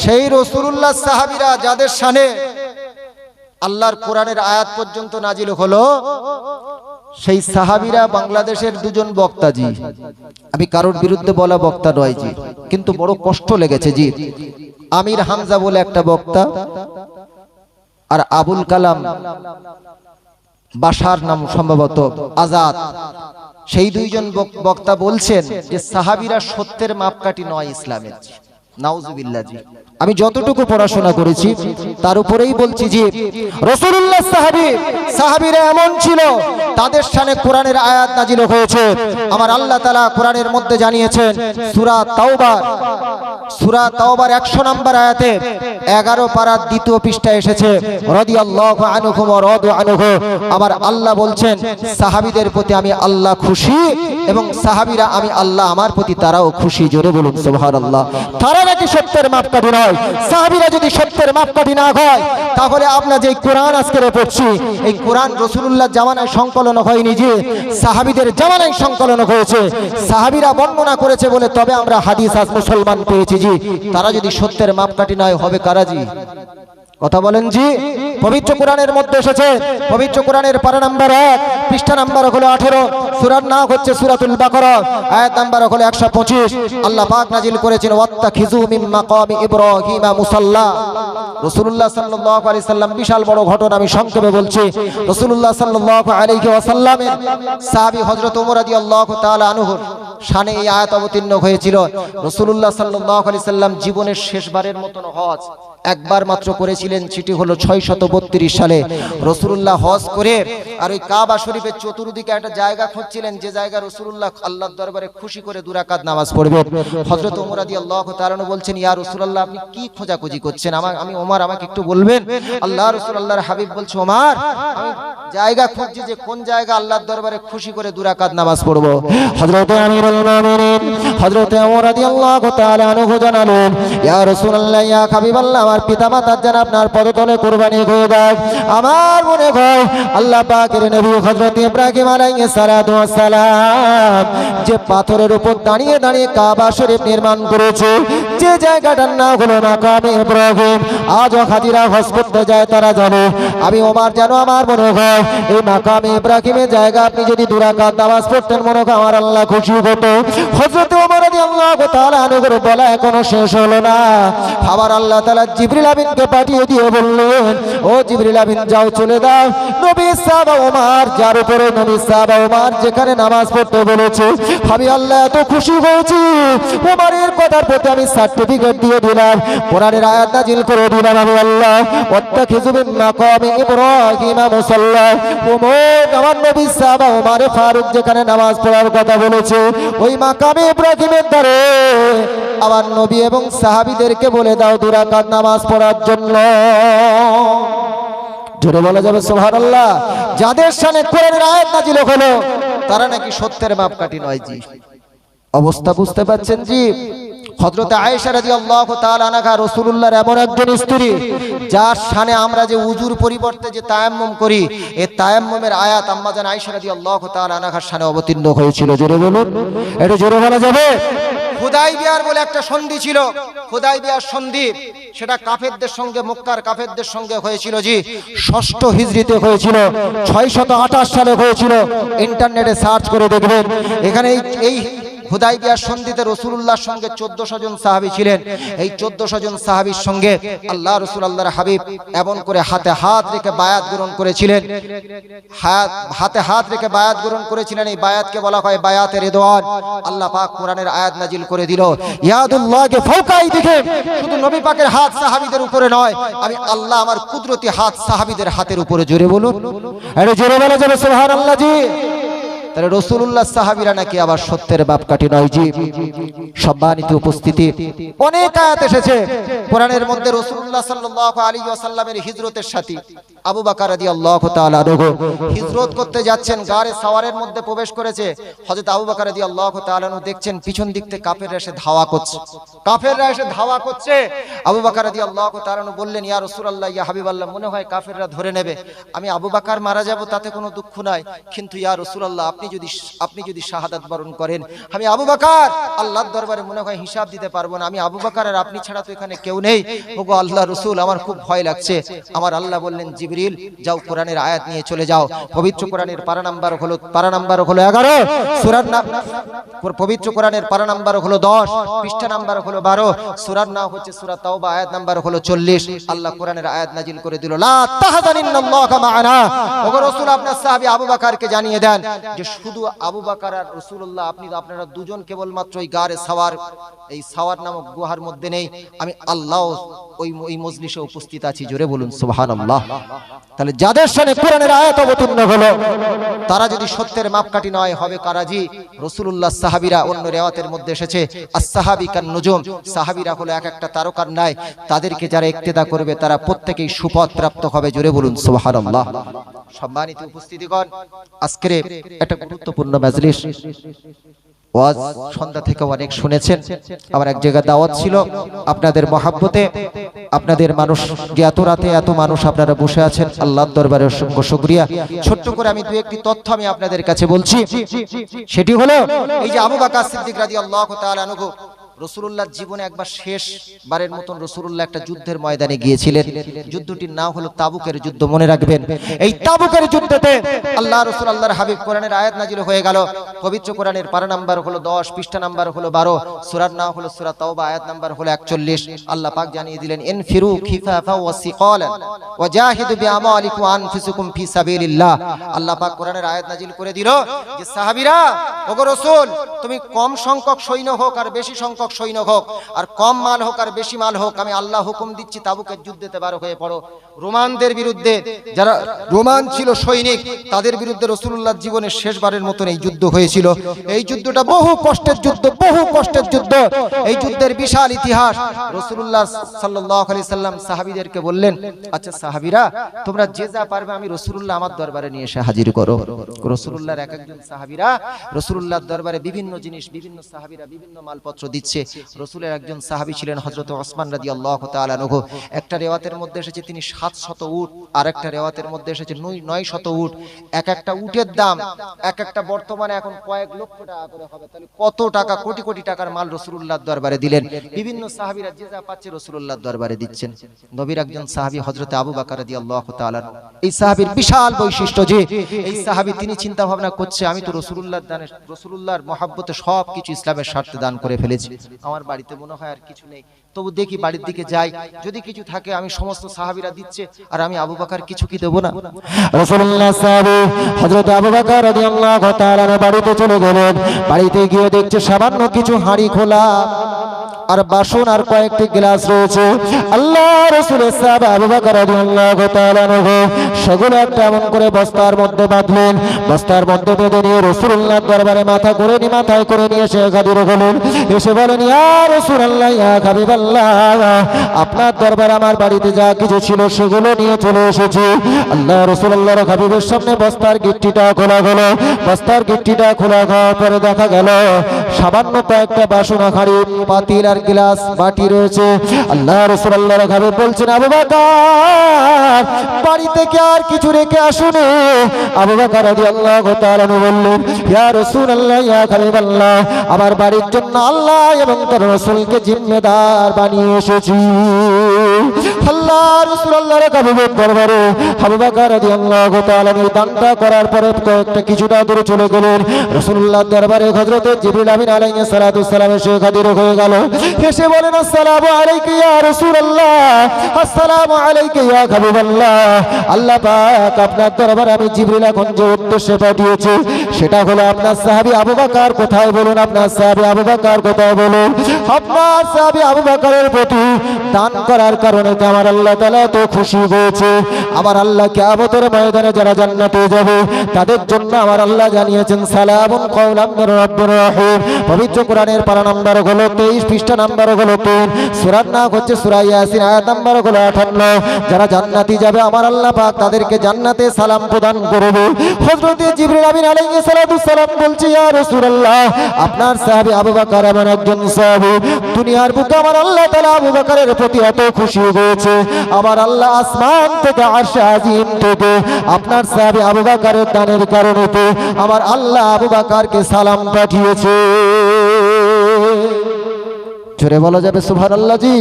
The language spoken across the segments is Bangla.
সেই রসুল্লাহ সাহাবিরা যাদের সানে আল্লাহর কোরআনের আয়াত পর্যন্ত নাজিল হলো, সেই সাহাবিরা বাংলাদেশের দুজন বক্তা জি। আমি কারোর বিরুদ্ধে বলা বক্তা নয় জি, কিন্তু বড় কষ্ট লেগেছে জি। আমির হামজা বলে একটা বক্তা, আর আবুল কালাম বাসার নাম সম্ভবত আজাদ। সেই দুইজন বক- বক্তা বলছেন যে সাহাবিরা সত্যের মাপকাঠি নয় ইসলামের নাউজুবিল্লাহ জি। আমি যতটুকু পড়াশোনা করেছি, তার উপরেই বলছি যে রসুল্লাহ সাহাবি, সাহাবিরা এমন ছিল, তাদের সামনে কোরআনের আয়াত নাজিল হয়েছে। আমার আল্লাহ তালা কোরআনের মধ্যে জানিয়েছেন, সুরা তাওবার সুরা তাওবার একশো নম্বর আয়াতে এগারো পারার দ্বিতীয় পৃষ্ঠা এসেছে রদি আল্লাহ আনুহুম রদ আনুহ। আমার আল্লাহ বলছেন, সাহাবিদের প্রতি আমি আল্লাহ খুশি এবং সাহাবিরা আমি আল্লাহ আমার প্রতি তারাও খুশি। জোরে বলুন সুবহান আল্লাহ তারা নাকি সত্যের মাপকাঠি নয়। সাহাবিরা যদি সত্যের মাপকাঠি না হয়, তাহলে আমরা যে কোরআন আজকে পড়ছি, এই কোরআন রসুল্লাহ জামানায় সংকলন হয়নি যে, সাহাবিদের জামানায় সংকলন হয়েছে। সাহাবিরা বর্ণনা করেছে বলে তবে আমরা হাদিস আজ মুসলমান পেয়েছি জি। তারা যদি সত্যের মাপকাঠি নয় হবে কারাজি কথা বলেন জি। পবিত্র কোরআনের মধ্যে এসেছে। পবিত্র কোরআনের পারা নাম্বার এক, পৃষ্ঠা নাম্বার হলো আঠেরো। সুরার নাম হচ্ছে সুরাতুল বাকরা। আয়াত নাম্বার হলো একশো পঁচিশ। আল্লাহ পাক নাজিল করেছেন ওয়াত্তা খিজু মিন মাকামি ইব্রাহিমা মুসাল্লা। রসুল্লাহ সাল্লাল্লাহু আলাইহি সাল্লাম, বিশাল বড় ঘটনা আমি সংক্ষেপে বলছি। রসুল্লাহ আলাইহি ওয়াসাল্লামের সাহাবী হযরত ওমর রাদিয়াল্লাহু তাআলা আনহুর শানে এই আয়াত অবতীর্ণ হয়েছিল। রসুল্লাহ সাল্লাল্লাহু আলাইহি সাল্লাম জীবনের শেষবারের মতন হজ একবার মাত্র করেছিলেন, সেটি হলো ছয় শত বত্রিশ সালে। রসুল্লাহ হজ করে আর ওই কাবা শরীফের চতুর্দিকে একটা জায়গা খুঁজছিলেন, যে জায়গা রসুল্লাহ আল্লাহ দরবারে খুশি করে দুরাকাত নামাজ পড়বে। হজরত ওমরাদি আল্লাহ তারানো বলছেন, ইয়া রসুল্লাহ আপনি কি খোঁজাখুঁজি করছেন? আমার, আমি, ওমার, আমাকে একটু বলবেন? আল্লাহ রসুল, আল্লাহর হাবিব বলছে, ওমার, আমি জায়গা খুঁজছি যে কোন জায়গা আল্লাহর দরবারে খুশি করে দুরাকাত নামাজ পড়ব। হজরত আমিরুল মুমিনিন হজরত ওমর রাদিয়াল্লাহু তাআলা আনহু জানালেন, ইয়া রাসূলুল্লাহ, ইয়া হাবিবাল্লাহ, আমার পিতামাতার যেন আপনার পদতলে কুরবানি হয়ে দেয় আমার মনে হয় আল্লাহ পাকের নবী হযরত ইব্রাহিম আলাইহিস সালাতু ওয়াস সালাম যে পাথরের উপর দাঁড়িয়ে দাঁড়িয়ে কাবা শরীফ নির্মাণ করেছে, যে জায়গাটার নাম হলো মাকামে ইব্রাহিম, আজও হাজিরা হজ করতে যায়, তারা জানে। আমি ওমার জানো আমার মনে হয় এই মাকামে ইব্রাহিমের জায়গা আপনি যদি দুরাকাত নামাজ পড়তেন, মনে আমার আল্লাহ খুশি হতো। ওমর রাদিয়াল্লাহু তাআলা বলা এখনও শেষ হলো না। আবার আল্লাহ তাআলা জিবরিল আমিনকে পাঠিয়ে দিয়ে বললেন, ও জিবরিল আমিন, যাও চলে দাও নবী সাহাবা ওমর, যার উপরে নবী সাহাবা ওমর যেখানে নামাজ পড়তে বলেছে, আমি আল্লাহ এত খুশি হয়েছি। ওমরের কথার প্রতি আমি সার্টিফিকেট দিয়ে দিলাম। কোরআনের আয়াত নাজিল করে দিলাম আমি আল্লাহ। মিন মাকামি ইব্রাহিম মুসাল্লা। ওমর আমার নবী সাহাবা ওমর ফারুক যেখানে নামাজ পড়ার কথা বলেছে, ওই মাকামে ইব্রাহিমের দ্বারে। আমার নবী এবং সাহাবীদেরকে বলে দাও দুরাকাত নামাজ পড়ার জন্য। জোরে বলা যাবে, সুবহানাল্লাহ। যাদের সামনে কোরআনের আয়াত নাজিল হলো, তারা নাকি সত্যের মাপকাঠি নয় জি। অবস্থা বুঝতে পারছেন জি? হযরত আয়েশা রাদিয়াল্লাহু তাআলা আনহা রাসূলুল্লাহর এমন একজন স্ত্রী, যার শানে আমরা যে উজুর পরিবর্তে যে তায়াম্মুম করি এই তায়াম্মুমের আয়াত আম্মা জান আয়েশা রাদিয়াল্লাহু তাআলা আনহার শানে অবতীর্ণ হয়েছিল। জোরে বলুন এটা জোরে বলা যাবে? খুদাই বিয়ার বলে একটা সন্ধি ছিল। খুদাই বিয়ার সন্ধি, সেটা কাফেরদের সঙ্গে, মক্কার কাফেরদের সঙ্গে হয়েছিল জি, ষষ্ঠ হিজরিতে হয়েছিল ছয় সালে হয়েছিল। ইন্টারনেটে সার্চ করে দেখবেন, এখানে এই হুদাইবিয়ার সন্ধিতে রসুল্লাহর সঙ্গে চোদ্দশো জন সাহাবি ছিলেন। এই চোদ্দশো জন সাহাবির সঙ্গে আল্লাহ রসুল আল্লাহর হাবিব এমন করে হাতে হাত রেখে বায়াত গ্রহণ করেছিলেন। হাত, হাতে রেখে বায়াত গ্রহণ করেছিলেন। এই বায়াতকে বলা হয় বায়াতের রেদওয়ান। আল্লাহ পাক কোরআনের আয়াত নাজিল করে দিল। ইয়াদুল্লাহকে ফৌকাই দিকে শুধু নবী পাকের হাত সাহাবিদের উপরে নয়, আমি আল্লাহ আমার কুদরতি হাত সাহাবিদের হাতের উপরে জোরে বলুন। জোরে বলা যাবে, সুবহানাল্লাহ জি। তাহলে রসুল্লাহ সাহাবিরা নাকি আবার সত্যের বাপ কাটি নয় জি। সম্মানিত উপস্থিতি। অনেক আয়াত এসেছে। কোরআনের মধ্যে রসুল্লাহ সাল্লাল্লাহু আলাইহি ওয়াসাল্লামের হিজরতের সাথী আবু বকর রাদিয়াল্লাহু তাআলা আনহু হিজরত করতে যাচ্ছেন গাড়ে সাওয়ারের মধ্যে প্রবেশ করেছে। হযরত আবু বকর রাদিয়াল্লাহু তাআলা আনহু দেখছেন, পিছন দিক থেকে কাফেররা এসে ধাওয়া করছে। কাফেররা এসে ধাওয়া করছে। আবু বাকার রাদিয়াল্লাহু তাআলা আনহু বললেন, ইয়া রাসূলুল্লাহ, ইয়া হাবিবাল্লাহ, মনে হয় কাফেররা ধরে নেবে। আমি আবু বাকার মারা যাব, তাতে কোনো দুঃখ নাই। কিন্তু ইয়া রাসূলুল্লাহ আপনি যদি আপনি যদি শাহাদাত বরণ করেন আমি আবু বকর আল্লাহর দরবারে মনে হয় হিসাব দিতে পারব না। আমি আবু বকর আর আপনি ছাড়া তো এখানে কেউ নেই। ওগো আল্লাহ রসুল, আমার খুব ভয় লাগছে। আমার আল্লাহ বললেন, জিবরিল, যাও কোরআনের আয়াত নিয়ে চলে যাও। পবিত্র কোরআনের পারা নাম্বার হলো, পারা নাম্বার হলো এগারো। সুরার নাম পবিত্র কোরআনের পারা নাম্বার হলো দশ। পৃষ্ঠা নাম্বার হলো বারো। সুরার নাম হচ্ছে সুরা তাওবা, আয়াত নাম্বার হলো চল্লিশ। আল্লাহ কোরআনের আয়াত নাজিল করে দিল আপনি আপনারা দুজন কেবলমাত্র ওই গারে সাওয়ার, এই সাওয়ার নামক গুহার মধ্যে নেই। আমি আল্লাহ ওই ওই মজলিসে উপস্থিত আছি। জোরে বলুন, সুবহানাল্লাহ। তাহলে যাদের সামনে কোরআনের আয়াত অবতীর্ণ হলো, তারা যদি সত্যের মাপকাঠি নয়, হবে কারাজি রসুল্লাহ সাহাবিরা অন্য রেওয়াতের মধ্যে এসেছে। আর সাহাবি কান নজুম, সাহাবিরা হলো এক একটা তারকার নাই তাদেরকে যারা ইক্তেদা করবে, তারা প্রত্যেকেই সুপথ প্রাপ্ত হবে। জোরে বলুন, সুবহানাল্লাহ। সম্মানিত উপস্থিতিগণ, আজকের একটা গুরুত্বপূর্ণ মাজলিস। ওয়াজ সন্ধ্যা থেকে অনেক শুনেছেন। আমার এক জায়গায় দাওয়াত ছিল আপনাদের মহাব্বতে। আপনাদের মানুষ যে এত রাতে এত মানুষ আপনারা বসে আছেন। আল্লাহর দরবারে অসংখ্য শুকরিয়া। ছোট্ট করে আমি দু একটি তথ্য আমি আপনাদের কাছে বলছি। সেটি হলো, এই যে আবু বাকা সিদ্দিক রাদিয়াল্লাহু তাআলা আনহু রসুল্লাহ জীবনে একবার শেষ বারের মতন রসুল্লাহ একটা যুদ্ধের ময়দানে গিয়েছিলেন। যুদ্ধটির নাম হলো তাবুকের যুদ্ধ, মনে রাখবেন। এই তাবুকের যুদ্ধতে আল্লাহ রসুল আল্লাহর হাবিব কোরআনের আয়াত নাজিল হয়ে গেল। পবিত্র কোরআনের পারা নাম্বার হলো দশ, পৃষ্ঠা নাম্বার হলো বারো, সুরার নাম হলো সুরা তাওবা, আয়াত নাম্বার হলো একচল্লিশ। আল্লাহ পাক জানিয়ে দিলেন এন ফিরু খিফাফা ওয়া সিকালান ওয়া জাহিদু বিআমালিকুম আনফুসুকুম ফি সাবিলিল্লাহ। আল্লাহ পাক কোরআনের আয়াত নাজিল করে দিল যে, সাহাবীরা, ওগো রাসূল, তুমি কম সংখ্যক সৈন্য হোক আর বেশি সংখ্যক সৈন্য হোক, আর কম মাল হোক আর বেশি মাল হোক, আমি আল্লাহ হুকুম দিচ্ছি, তাবুকের যুদ্ধেতে বার হয়ে পড়ো। রোমানদের বিরুদ্ধে যারা রোমান ছিল সৈনিক, তাদের বিরুদ্ধে রসুল্লাহ জীবনের শেষবারের মতন এই যুদ্ধ হয়েছিল। এই যুদ্ধটা বহু কষ্টের যুদ্ধ, বহু কষ্টের যুদ্ধ। এই যুদ্ধের বিশাল ইতিহাস রসুল্লাহ সাল্লাহ আলি সাল্লাম সাহাবিদেরকে বললেন আচ্ছা সাহাবিরা, তোমরা যে যা পারবে আমি রসুল্লাহ আমার দরবারে নিয়ে এসে হাজির করো। রসুল্লাহর এক একজন সাহাবিরা রসুল্লাহর দরবারে বিভিন্ন জিনিস, বিভিন্ন সাহাবিরা বিভিন্ন মালপত্র দিচ্ছে। রসুলের একজন সাহাবি ছিলেন হজরত ওসমান রাদি আল্লাহ তালানহ একটা রেওয়াতের মধ্যে এসেছে তিনি সাত শত উট আর একটা রেওয়াতের মধ্যে এসেছে নয়- শত উট। এক একটা উটের দাম, এক একটা বর্তমানে এখন কয়েক লক্ষ টাকা করে হবে। তাহলে কত টাকা, কোটি কোটি টাকার মাল রসুল্লাহর দরবারে দিলেন। বিভিন্ন সাহাবিরা যে যা পাচ্ছে রসুল্লাহর দরবারে দিচ্ছেন। নবীর একজন সাহাবি হজরত আবু বাকার রাদি আল্লাহ তালানহ এই সাহাবির বিশাল বৈশিষ্ট্য যে, এই সাহাবি তিনি চিন্তা ভাবনা করছে, আমি তো রসুল্লাহর দানে রসুল্লাহর মহাব্বতে সব কিছু ইসলামের স্বার্থে দান করে ফেলেছি। আমার বাড়িতে মনে হয় আর কিছু নেই। তবু দেখি বাড়ির দিকে যাই। যদি কিছু থাকে, আমি সমস্ত সাহাবিরা দিচ্ছে, আর আমি আবু বাকার কিছু কি দেবো না? বাড়িতে চলে গেলেন। বাড়িতে গিয়ে দেখছে সামান্য কিছু হাঁড়ি খোলা। আর বাসন আর কয়েকটি গ্লাস রয়েছে। আল্লাহ রাসূলের সাহাবা আবু রাদিয়াল্লাহু তাআলা সেগুলো একটা এমন করে বস্তার মধ্যে বাঁধলেন। বস্তার মধ্যে বেঁধে নিয়ে রাসূলুল্লাহর দরবারে মাথা করে নিয়ে মাথায় করে নিয়ে এসে হাজির হলেন। এসে বলেন, ইয়া ইয়া হাবিবাল্লাহ, আপনার দরবারে আমার বাড়িতে যা কিছু ছিল সেগুলো নিয়ে চলে এসেছি। আল্লাহ রসুল্লাহর হাবিবের সামনে বস্তার গিট্টিটা খোলা গেল বস্তার গিট্টিটা খোলা হওয়ার পরে দেখা গেল, সামান্য কয়েকটা বাসন হাড়ি পাতিল আর গ্লাস বাটি রয়েছে। আল্লাহ রসুল আল্লাহর ঘরে বলছেন, আবু বাকার বাড়ি থেকে আর কিছু রেখে আসুন? আবু বাকার আদি আল্লাহ তাআলা বললেন, ইয়া রাসূলুল্লাহ, ইয়া হাবিবাল্লাহ আমার বাড়ির জন্য আল্লাহ এবং তার রাসূলকে জিম্মেদার বানিয়ে এসেছি। আল্লাহ দরবারে রাদিয়াল্লাহু তাআলা করার পরে কয়েকটা কিছুটা দূরে চলে গেলেন। দরবারে হযরত জিবরিল আমিন আলাইহিস সালাতু সালাম এসে হাজির হয়ে গেল। এসে বলেন, আসসালামু আলাইকা ইয়া রাসূলুল্লাহ, আসসালামু আলাইকা ইয়া হাবিবাল্লাহ। আল্লাহ পাক আপনার দরবারে আমি জিবরিল এখন যে উদ্দেশ্যে সেটা হলো আপনার সাহাবী আবু বকর, কোথায় বলুন আপনার সাহাবী আবু বকর কোথায় বলুন? আপনার সাহাবী আবু বকরের প্রতি দান করার কারণে তো আমার আল্লাহ তাআলা তো খুশি হয়েছে। আমার আল্লাহ কিয়ামতের ময়দানে যারা জান্নাতে যাবে, তাদের জন্য আমার আল্লাহ জানিয়েছেন, সালামুন রহিম। পবিত্র কোরআনের পারা নাম্বার হলো 23 পৃষ্ঠা নাম্বার হলো 3 সূরার নাম হচ্ছে সূরা ইয়াসিন, আয়াত নাম্বার হলো 58 যারা জান্নাতি যাবে, আমার আল্লাহ পাক তাদেরকে জান্নাতে সালাম প্রদান করবে। হযরত জিবরিল আমিন আলাইহিস সালাতু সালাম বলছে, ইয়া রাসূলুল্লাহ, আপনার সাহাবী আবু বকর এমন একজন সাহাবী। দুনিয়ার বুকে আমার আল্লাহ তাআলা আবু বকরের প্রতি এত খুশি হয়েছে। আমার আল্লাহ আসমান থেকে আরশ আজিম থেকে আপনার সাহাবী আবু বকরের দানের কারণে তো আমার আল্লাহ আবু বকরকে সালাম পাঠিয়েছে। জোরে বলা যাবে সুভান আল্লাহ জি।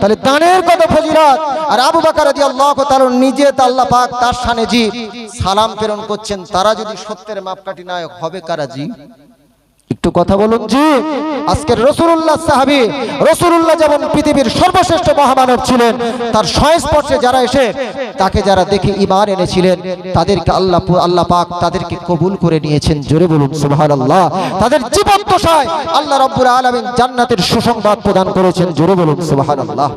তাহলে দানের কত ফজিলত? আর আবু বাকার রাদি আল্লাহ তার নিজে তা আল্লাহ পাক তার সানে জি সালাম প্রেরণ করছেন। তারা যদি সত্যের মাপকাঠি নায়ক হবে কারা জি? একটু কথা বলুন, জি। আজকের রসুল্লাহ সাহাবি রসুল্লাহ যেমন পৃথিবীর সর্বশ্রেষ্ঠ মহামানব ছিলেন, তার সংস্পর্শে যারা এসে, তাকে যারা দেখে ইমান এনেছিলেন, তাদেরকে আল্লাহ আল্লাহ পাক তাদেরকে কবুল করে নিয়েছেন। জোরে বলুন, সুবহানাল্লাহ। তাদের জীবন দশায় আল্লাহ রব্বুল আলামিন জান্নাতের সুসংবাদ প্রদান করেছেন। জোরে বলুন, সুবহানাল্লাহ।